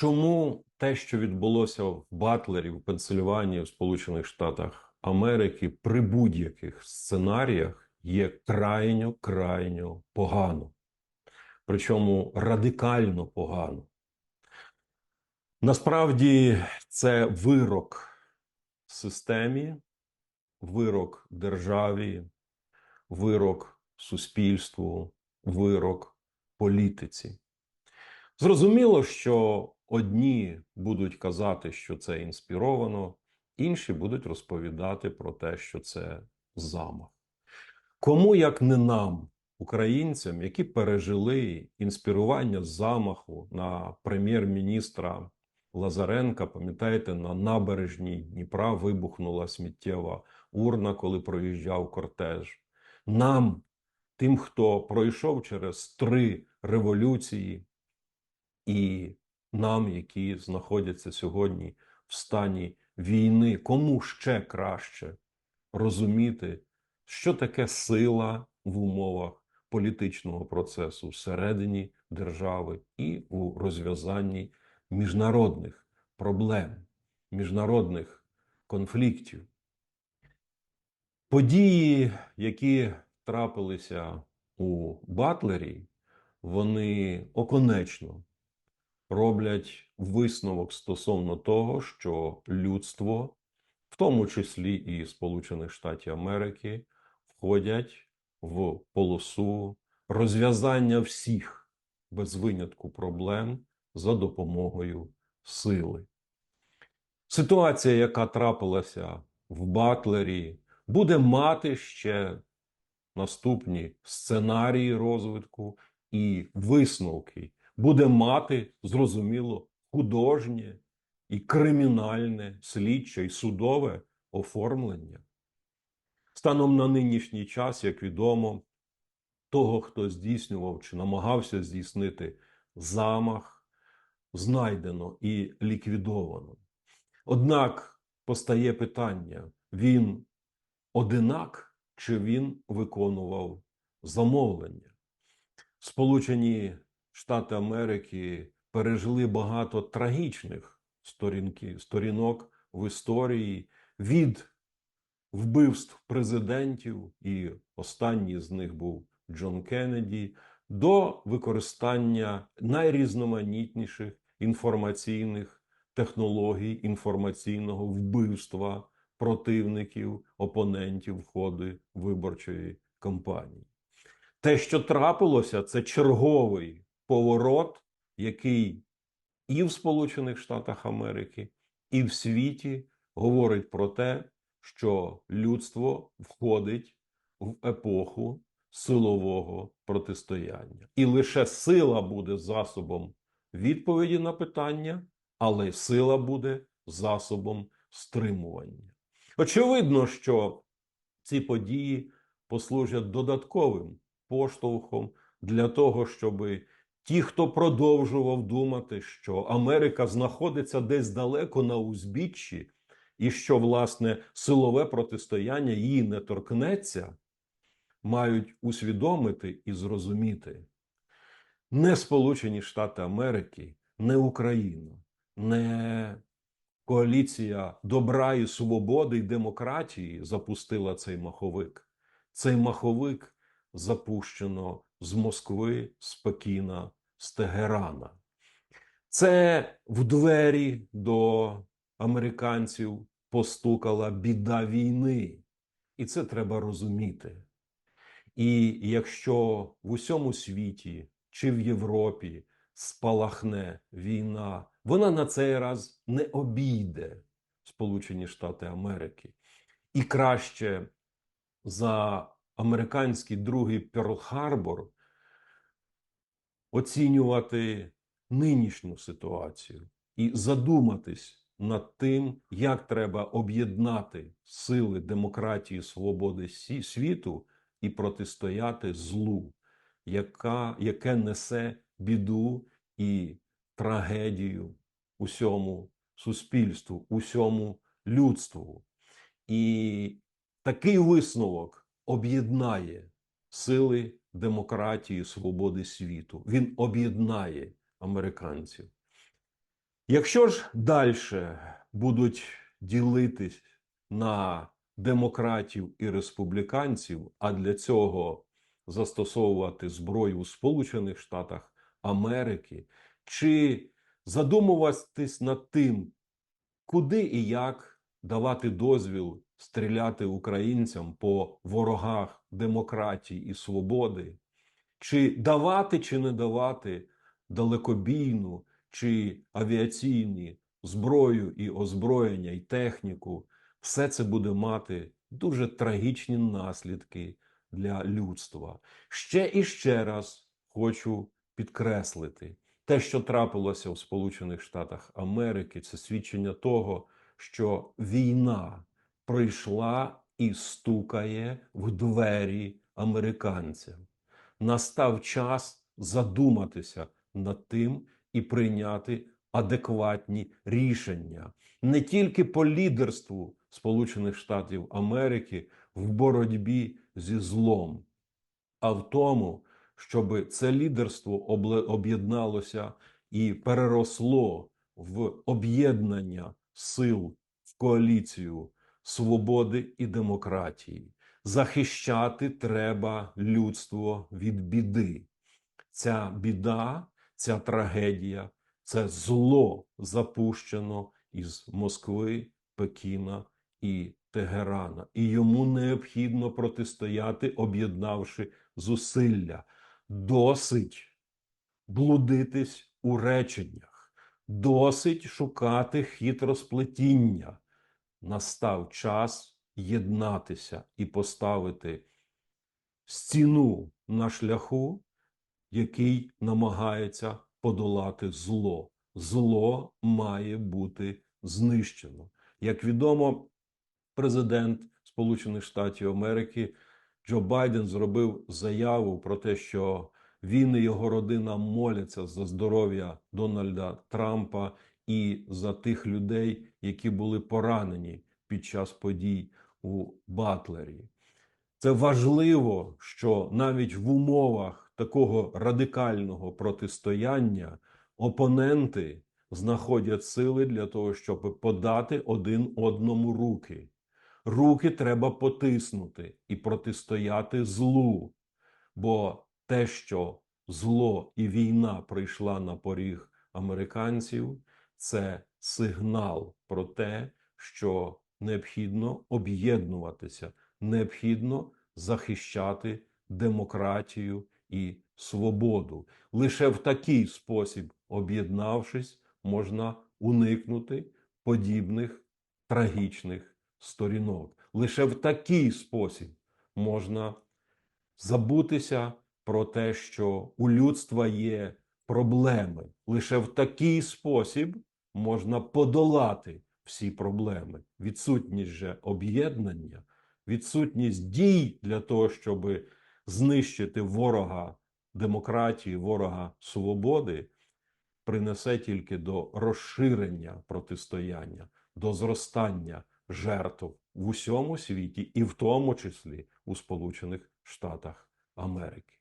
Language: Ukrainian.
Чому те, що відбулося в Батлері, в Пенсильванії, в Сполучених Штатах Америки, при будь-яких сценаріях є крайньо крайньо погано, причому радикально погано. Насправді це вирок системі, вирок державі, вирок суспільству, вирок політиці. Зрозуміло, що одні будуть казати, що це інспіровано, інші будуть розповідати про те, що це замах. Кому як не нам, українцям, які пережили інспірування замаху на прем'єр-міністра Лазаренка, пам'ятаєте, на набережній Дніпра вибухнула сміттєва урна, коли проїжджав кортеж. Нам, тим, хто пройшов через три революції, і нам, які знаходяться сьогодні в стані війни, кому ще краще розуміти, що таке сила в умовах політичного процесу всередині держави і у розв'язанні міжнародних проблем, міжнародних конфліктів. Події, які трапилися у Батлері, вони оконечно роблять висновок стосовно того, що людство, в тому числі і Сполучених Штатів Америки, входять в полосу розв'язання всіх без винятку проблем за допомогою сили. Ситуація, яка трапилася в Батлері, буде мати ще наступні сценарії розвитку і висновки, буде мати, зрозуміло, художнє і кримінальне слідче і судове оформлення. Станом на нинішній час, як відомо, того, хто здійснював чи намагався здійснити замах, знайдено і ліквідовано. Однак постає питання: він одинак чи він виконував замовлення? Сполучені Штати Америки пережили багато трагічних сторінки, сторінок в історії від вбивств президентів, і останній з них був Джон Кеннеді, до використання найрізноманітніших інформаційних технологій інформаційного вбивства противників, опонентів в виборчої кампанії. Те, що трапилося, це черговий поворот, який і в Сполучених Штатах Америки, і в світі говорить про те, що людство входить в епоху силового протистояння. І лише сила буде засобом відповіді на питання, але сила буде засобом стримування. Очевидно, що ці події послужать додатковим поштовхом для того, щоб ті, хто продовжував думати, що Америка знаходиться десь далеко на узбіччі, і що власне силове протистояння її не торкнеться, мають усвідомити і зрозуміти. Не Сполучені Штати Америки, не Україна, не коаліція добра і свободи і демократії запустила цей маховик. Цей маховик запущено з Москви, з Пекіна, з Тегерана. Це в двері до американців постукала біда війни. І це треба розуміти. І якщо в усьому світі чи в Європі спалахне війна, вона на цей раз не обійде Сполучені Штати Америки. І краще за американський другий Перл-Харбор оцінювати нинішню ситуацію і задуматись над тим, як треба об'єднати сили демократії, свободи світу і протистояти злу, яка, яке несе біду і трагедію усьому суспільству, усьому людству. І такий висновок об'єднає сили демократії, свободи світу. Він об'єднає американців. Якщо ж далі будуть ділитись на демократів і республіканців, а для цього застосовувати зброю у Сполучених Штатах Америки, чи задумуватись над тим, куди і як давати дозвіл стріляти українцям по ворогах демократії і свободи, чи давати чи не давати далекобійну чи авіаційні зброю і озброєння і техніку, все це буде мати дуже трагічні наслідки для людства. Ще і ще раз хочу підкреслити. Те, що трапилося в Сполучених Штатах Америки, це свідчення того, що війна прийшла і стукає в двері американцям. Настав час задуматися над тим і прийняти адекватні рішення не тільки по лідерству Сполучених Штатів Америки в боротьбі зі злом, а в тому, щоб це лідерство об'єдналося і переросло в об'єднання сил в коаліцію свободи і демократії. Захищати треба людство від біди. Ця біда, ця трагедія, це зло запущено із Москви, Пекіна і Тегерана. І йому необхідно протистояти, об'єднавши зусилля. Досить блудитись у реченнях, досить шукати хитросплетіння. Настав час єднатися і поставити стіну на шляху, який намагається подолати зло. Зло має бути знищено. Як відомо, президент Сполучених Штатів Америки Джо Байден зробив заяву про те, що він і його родина моляться за здоров'я Дональда Трампа і за тих людей, які були поранені під час подій у Батлері. Це важливо, що навіть в умовах такого радикального протистояння опоненти знаходять сили для того, щоб подати один одному руки. Руки треба потиснути і протистояти злу. Бо те, що зло і війна прийшла на поріг американців, це сигнал про те, що необхідно об'єднуватися, необхідно захищати демократію і свободу. Лише в такий спосіб, об'єднавшись, можна уникнути подібних трагічних сторінок. Лише в такий спосіб можна забутися про те, що у людства є проблеми. Лише в такий спосіб можна подолати всі проблеми. Відсутність же об'єднання, відсутність дій для того, щоб знищити ворога демократії, ворога свободи, принесе тільки до розширення протистояння, до зростання жертв в усьому світі, і в тому числі у Сполучених Штатах Америки.